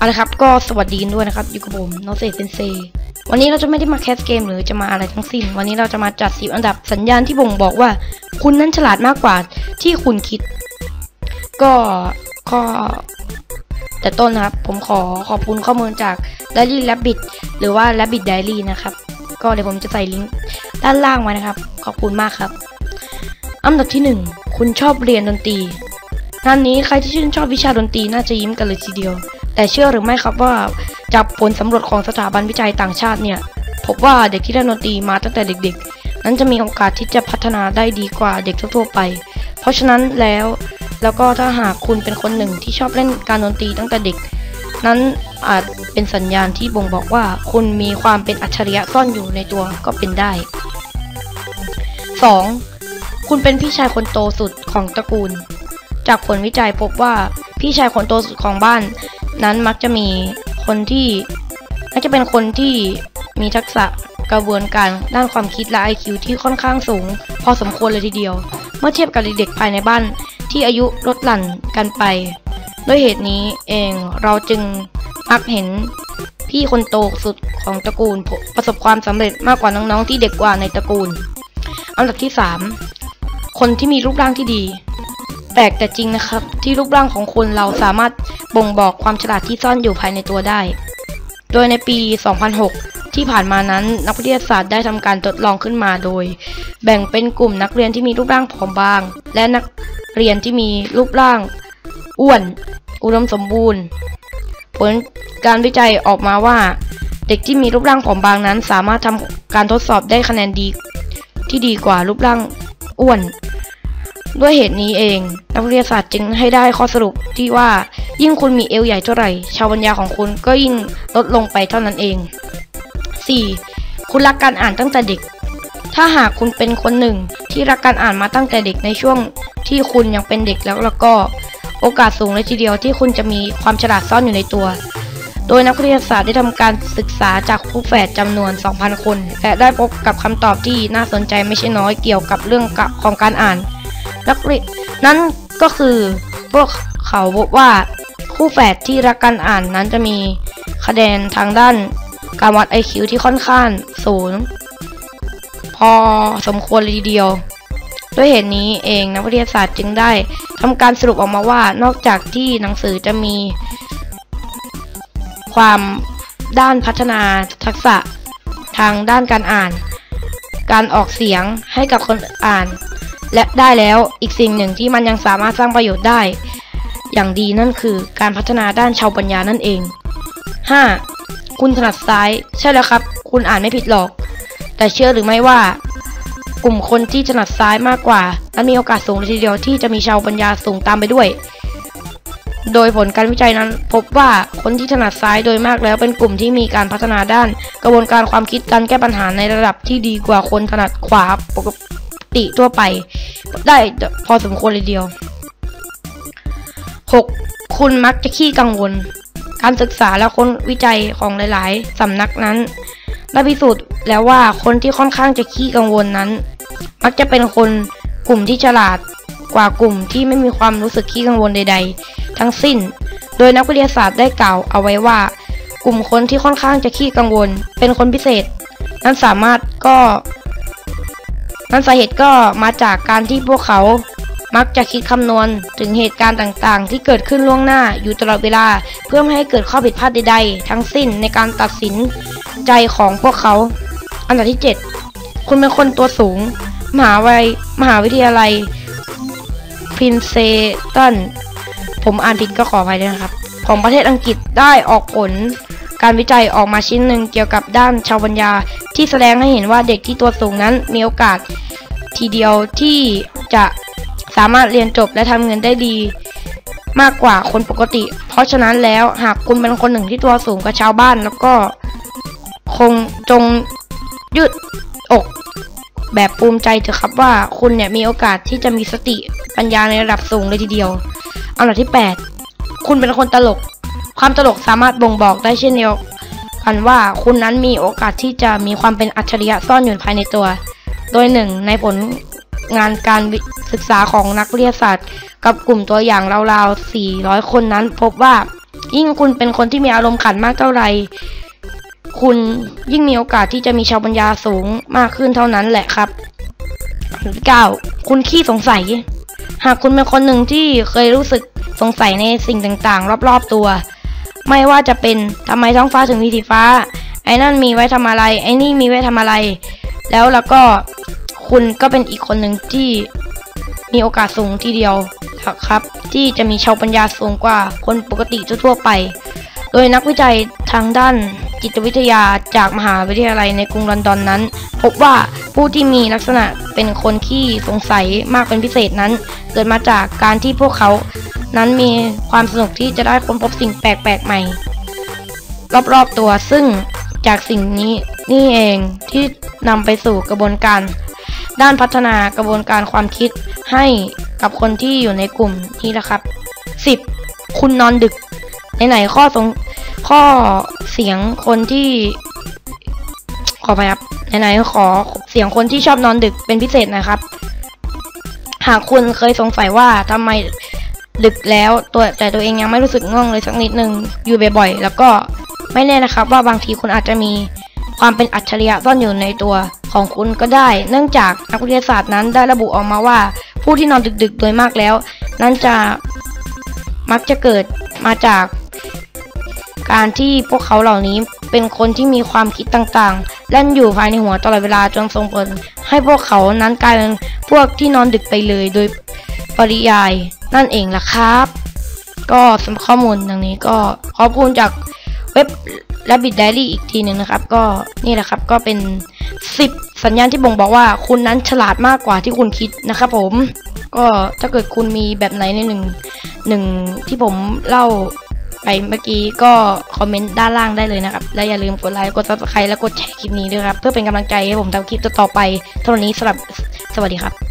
เอาละครับก็สวัสดีด้วยนะครับอยู่กับผมโนเซเซนเซวันนี้เราจะไม่ได้มาแคสเกมหรือจะมาอะไรทั้งสิ้น วันนี้เราจะมาจัดสิบอันดับสัญญาณที่บ่งบอกว่า คุณนั้นฉลาดมากกว่าที่คุณคิด ก็ก็แต่ต้นนะครับ ผมขอขอบคุณข้อมูลจาก Daily Rabbit หรือว่า Rabbit Diary นะครับ ก็เดี๋ยวผมจะใส่ลิงก์ด้านล่างไว้นะครับ ขอบคุณมากครับ อันดับที่หนึ่งคุณชอบเรียนดนตรีงานนี้ใครที่ชื่นชอบวิชาดนตรีน่าจะยิ้มกันเลยทีเดียว แต่เชื่อหรือไม่ครับว่าจากผลสำรวจของสถาบันวิจัยต่างชาติเนี่ยพบว่าเด็กที่เล่นดนตรีมาตั้งแต่เด็กๆ นั้นจะมีโอกาสที่จะพัฒนาได้ดีกว่าเด็กทั่วๆไป เพราะฉะนั้นแล้วแล้วก็ถ้าหากคุณเป็นคนหนึ่งที่ชอบเล่นการดนตรีตั้งแต่เด็ก นั้นอาจเป็นสัญญาณที่บ่งบอกว่า คุณมีความเป็นอัจฉริยะซ่อนอยู่ในตัวก็เป็นได้ 2. คุณเป็นพี่ชายคนโตสุดของตระกูล จากผลวิจัยพบว่าพี่ชายคนโตสุดของบ้าน นั้นมักจะมีคนที่มักจะเป็นคนที่มีทักษะกระบวนการด้านความคิดและ IQ ที่ค่อนข้างสูง พอสมควรเลยทีเดียว เมื่อเทียบกับเด็กๆภายในบ้านที่อายุลดหลั่นกันไป ด้วยเหตุนี้เองเราจึงมักเห็นพี่คนโตสุดของตระกูลประสบความสำเร็จมากกว่าน้องๆที่เด็กกว่าในตระกูล อันดับที่ 3 คนที่มีรูปร่างที่ดี แปลกแต่จริงนะครับ ที่รูปร่างของคนเราสามารถบ่งบอกความฉลาดที่ซ่อนอยู่ภายในตัวได้ โดยในปี 2006 ที่ผ่านมานั้นนักวิทยาศาสตร์ได้ทำการทดลองขึ้นมาโดย แบ่งเป็นกลุ่มนักเรียนที่มีรูปร่างผอมบาง และนักเรียนที่มีรูปร่าง อ้วน อุดมสมบูรณ์ ผลการวิจัยออกมาว่า เด็กที่มีรูปร่างผอมบางนั้น สามารถทำการทดสอบได้คะแนนดีที่ดีกว่ารูปร่างอ้วน ด้วยเหตุนี้เอง นักวิทยาศาสตร์จึงให้ได้ข้อสรุปที่ว่ายิ่งคุณมีเอวใหญ่เท่าไหร่ ชาวปัญญาของคุณก็ยิ่งลดลงไปเท่านั้นเอง 4. คุณรักการอ่านตั้งแต่เด็ก ถ้าหากคุณเป็นคนหนึ่งที่รักการอ่านมาตั้งแต่เด็กในช่วงที่คุณยังเป็นเด็กแล้วแล้วก็ โอกาสสูงเลยทีเดียวที่คุณจะมีความฉลาดซ่อนอยู่ในตัว โดยนักวิทยาศาสตร์ได้ทำการศึกษาจากคู่แฝดจำนวน 2,000 คน และได้พบกับคำตอบที่น่าสนใจไม่ใช่น้อยเกี่ยวกับเรื่องของการอ่าน นักเรียนนั่นก็คือพวกเขาพบว่าคู่แฝดที่รักการอ่านนั้นจะมีคะแนนทางด้านการวัด IQ ที่ค่อนข้างสูงพอสมควรเลยทีเดียว ด้วยเหตุนี้เองนักวิทยาศาสตร์จึงได้ทำการสรุปออกมาว่านอกจากที่หนังสือจะมี ความด้านพัฒนาทักษะทางด้านการอ่าน การออกเสียงให้กับคนอ่าน และได้แล้วอีกสิ่งหนึ่งที่มันยังสามารถสร้างประโยชน์ได้ อย่างดีนั่นคือการพัฒนาด้านชาวปัญญานั่นเอง 5. คุณถนัดซ้าย ใช่แล้วครับ คุณอ่านไม่ผิดหรอก แต่เชื่อหรือไม่ว่า กลุ่มคนที่ถนัดซ้ายมากกว่านั้นมีโอกาสสูงเลยทีเดียวที่จะมีชาวปัญญาสูงตามไปด้วย โดยผลการวิจัยนั้น พบว่าคนที่ถนัดซ้ายโดยมากแล้วเป็นกลุ่มที่มีการพัฒนาด้าน กระบวนการความคิดการแก้ปัญหาในระดับที่ดีกว่าคนถนัดขวาปก ติทั่วไป ได้พอสมควรเลยเดียว 6. คุณมักจะขี้กังวล การศึกษาและค้นวิจัยของหลาย ๆ สำนักนั้นได้พิสูจน์แล้วว่าคนที่ค่อนข้างจะขี้กังวลนั้น มักจะเป็นคนกลุ่มที่ฉลาดกว่ากลุ่มที่ไม่มีความรู้สึกขี้กังวลใด ๆ ทั้งสิ้น โดยนักวิทยาศาสตร์ได้กล่าวเอาไว้ว่า กลุ่มคนที่ค่อนข้างจะขี้กังวล เป็นคนพิเศษ นั้นสามารถก็ นั้นสาเหตุก็มาจากการที่พวกเขามักจะคิดคำนวณถึงเหตุการณ์ต่างๆ ที่เกิดขึ้นล่วงหน้าอยู่ตลอดเวลา เพื่อไม่ให้เกิดข้อผิดพลาดใดๆ ทั้งสิ้นในการตัดสินใจของพวกเขา อันดับที่ 7 คุณเป็นคนตัวสูง มหาวิทยมหาวิทยาลัยพินเซตันผมอ่านผิดก็ขออภัยด้วยนะครับ ของประเทศอังกฤษได้ออกผล การวิจัยออกมาชิ้นหนึ่งเกี่ยวกับด้านชาวปัญญา ที่แสดงให้เห็นว่าเด็กที่ตัวสูงนั้นมีโอกาสทีเดียวที่จะสามารถเรียนจบและทำเงินได้ดี มากกว่าคนปกติ เพราะฉะนั้นแล้วหากคุณเป็นคนหนึ่งที่ตัวสูงกว่าชาวบ้าน แล้วก็คงจงยืดอกแบบภูมิใจเถอะครับว่าคุณเนี่ยมีโอกาสที่จะมีสติปัญญาในระดับสูงเลยทีเดียว อันดับที่ 8 คุณเป็นคนตลก ความตลกสามารถบ่งบอกได้เช่นเดียวกันว่าคุณนั้นมีโอกาสที่จะมีความเป็นอัจฉริยะซ่อนอยู่ภายในตัว โดยหนึ่งในผลงานการศึกษาของนักวิทยาศาสตร์ กับกลุ่มตัวอย่างราวๆ 400 คนนั้น พบว่ายิ่งคุณเป็นคนที่มีอารมณ์ขันมากเท่าไหร่คุณยิ่งมีโอกาสที่จะมีชาวปัญญาสูงมากขึ้นเท่านั้นแหละครับเก้าคุณขี้สงสัย หากคุณเป็นคนหนึ่งที่เคยรู้สึกสงสัยในสิ่งต่างๆ รอบๆตัว ไม่ว่าจะเป็นทำไมท้องฟ้าถึงมีสีฟ้า ไอ้นั่นมีไว้ทำอะไร ไอ้นี่มีไว้ทำอะไร แล้วแล้วก็คุณก็เป็นอีกคนหนึ่งที่มีโอกาสสูงทีเดียวครับ ที่จะมีชาวปัญญาสูงกว่าคนปกติทั่วไป โดยนักวิจัยทางด้านจิตวิทยาจากมหาวิทยาลัยในกรุงลอนดอนนั้น พบว่าผู้ที่มีลักษณะเป็นคนขี้สงสัยมากเป็นพิเศษนั้น เกิดมาจากการที่พวกเขา นั้นมีความสนุกที่จะได้ค้นพบสิ่งแปลกๆใหม่ รอบๆตัวซึ่งจากสิ่งนี้นี่เองที่นำไปสู่กระบวนการ ด้านพัฒนากระบวนการความคิดให้กับคนที่อยู่ในกลุ่มนี้นะครับ 10. คุณนอนดึกไหนๆข้อสงข้อเสียงคนที่ ขอไปครับไหนๆขอเสียงคนที่ชอบนอนดึกเป็นพิเศษนะครับ หากคุณเคยสงสัยว่าทำไม ดึกแล้วตัวแต่ตัวเองยังไม่รู้สึกง่วงเลยสักนิดนึงอยู่บ่อยๆแล้วก็ไม่แน่นะครับว่าบางทีคุณอาจจะมีความเป็นอัจฉริยะซ่อนอยู่ในตัวของคุณก็ได้ เนื่องจากนักวิทยาศาสตร์นั้นได้ระบุออกมาว่า ผู้ที่นอนดึกๆ โดยมากแล้ว นั้นจะมักจะเกิดมาจากการที่พวกเขาเหล่านี้เป็นคนที่มีความคิดต่างๆเล่นอยู่ภายในหัวตลอดเวลาจนส่งผลให้พวกเขานั้นกลายเป็นพวกที่นอนดึกไปเลย โดย ปริยาย นั่นเองล่ะครับ ก็สำหรับข้อมูลดังนี้ก็ขอบคุณจากเว็บ Rabbit Diary อีกทีหนึ่งนะครับ ก็นี่แหละครับก็เป็น 10 สัญญาณที่บ่งบอกว่าคุณนั้นฉลาดมากกว่าที่คุณคิดนะครับผมก็ถ้าเกิดคุณมีแบบไหนในหนึ่งหนึ่งที่ผมเล่าไปเมื่อกี้ก็คอมเมนต์ด้านล่างได้เลยนะครับ และอย่าลืมกดไลค์กด subscribe และกดแชร์คลิปนี้ด้วยครับ เพื่อเป็นกำลังใจให้ผมทำคลิปต่อไปเท่านี้สำหรับสวัสดีครับ